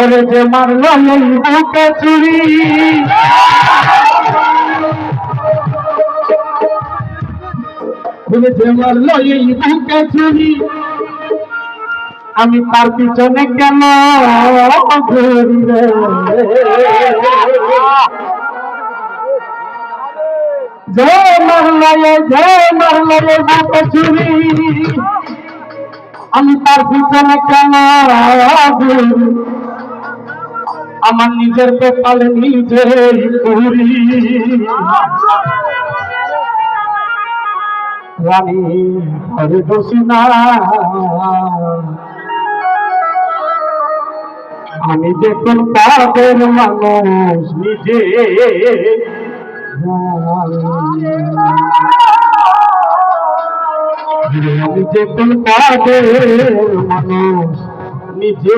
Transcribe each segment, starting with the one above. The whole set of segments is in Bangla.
ওরে যে মারল এই বুকে চুরি। ওরে যে এই বুকে চুরি। আমি তার পিছনে কেন যে মারল যে মারল বুকে চুরি। আমি তার পিছনে কেন আমার নিজের কপালে নিজেই পুরি রানী হরে দোষী না। আমি যে পাপের মানুষ নিজে আমি যে পাপের মানুষ নিজে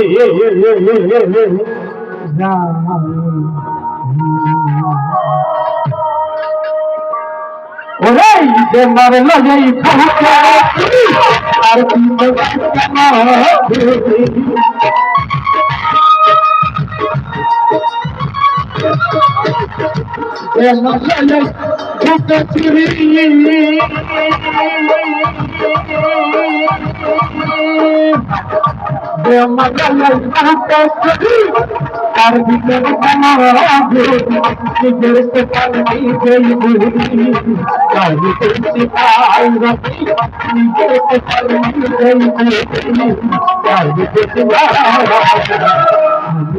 ওরে যে মারল এই ফুকে আর কি যে মারল তার ভিতরে তার ভিতরে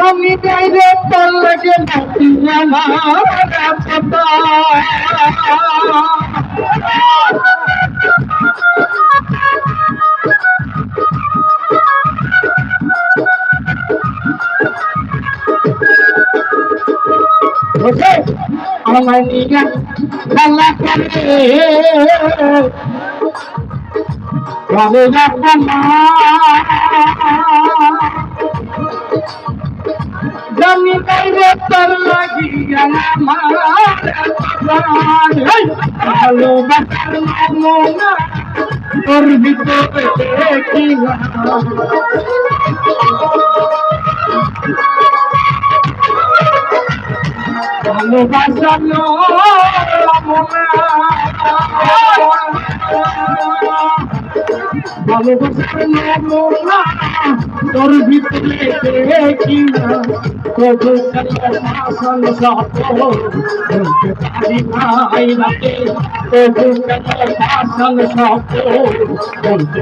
জমি বাইরে তোর লাগে নাকি আমার নিয়ে খেলা করে তোর ভিতরে দেখিলাম ভালোবাসা ভালোবাসা নমুনা তোর ভিতরে দেখি না কবু কাল সব বলতে পারি ভাই রাতে কবু কাল সব বলতে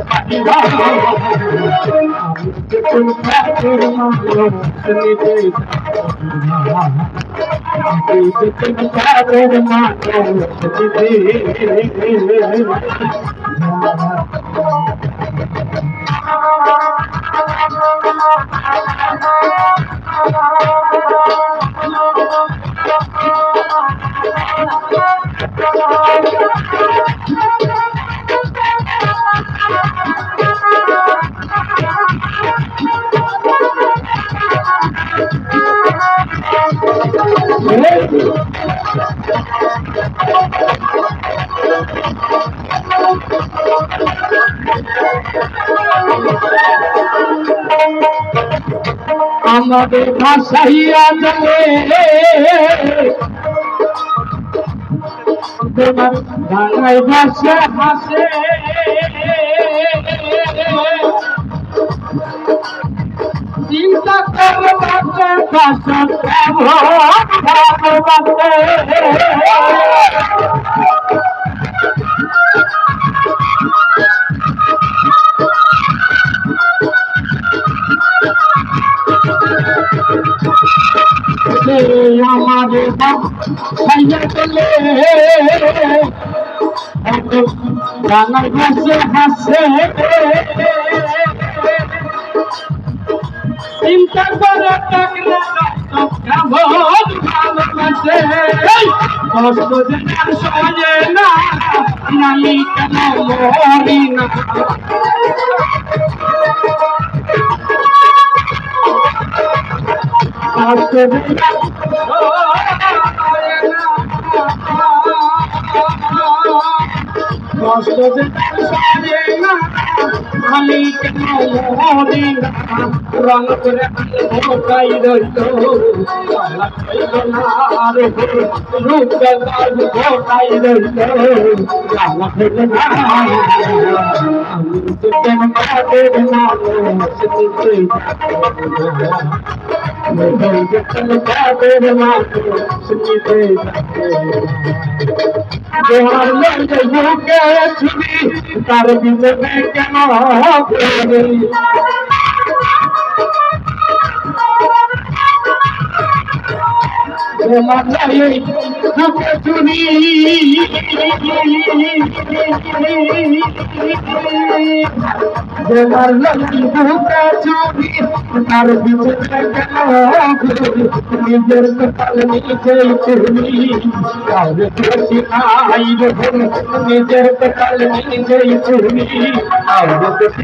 আমাদের ভাষাইয়া যাবে তোমার বাংলায় ভাষা হাসে চিন্তা করে বাঁচে বাসন ভালোবাসে গানার ভাসে হাসে চিন্তা করে থাকলে কষ্ট যে আর সয়ে না নামি কেন মরি না কষ্ট যে কষ্ট রইল তার বিজনে কেন বুকে তোমার লক্ষ্মী বুকে চুরি তার বিজনে কেন নিজের কপাল নিজেই তুমি কাউরে খুশি নাই রে নিজের কপাল নিজেই তুমি কাউরে খুশি